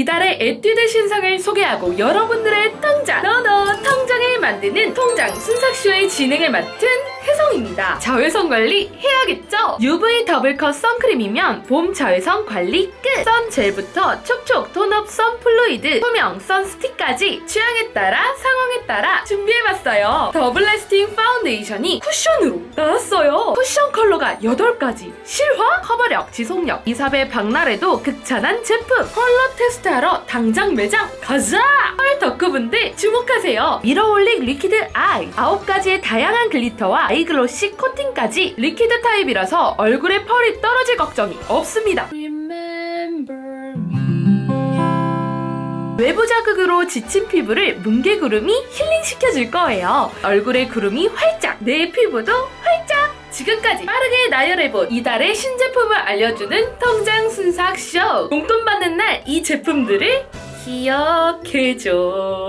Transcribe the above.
이달의 에뛰드 신상을 소개하고 여러분들의 통장 너너 통장을 만드는 통장 순삭쇼의 진행을 맡은 혜성입니다. 자외선 관리 해야겠죠? UV 더블컷 선크림이면 봄 자외선 관리 끝! 선젤부터 촉촉 톤업 선 플루이드 투명 선 스틱까지 취향에 따라 상황에 따라 준비해봤어요. 더블 라스팅 파운데이션이 쿠션으로 나왔어요. 쿠션 컬러가 8가지 실화, 커버력, 지속력, 이삽의 박날에도 극찬한 제품 컬러 테스트하러 당장 매장 가자! 펄 덕후분들 주목하세요. 밀어올릭 리퀴드 아이 9가지의 다양한 글리터와 아이글로시 코팅까지 리퀴드 타입이라서 얼굴에 펄이 떨어질 걱정이 없습니다. 외부 자극으로 지친 피부를 뭉게구름이 힐링시켜줄 거예요. 얼굴에 구름이 활짝, 내 피부도! 지금까지 빠르게 나열해본 이달의 신제품을 알려주는 통장 순삭쇼! 용돈 받는 날 이 제품들을 기억해줘.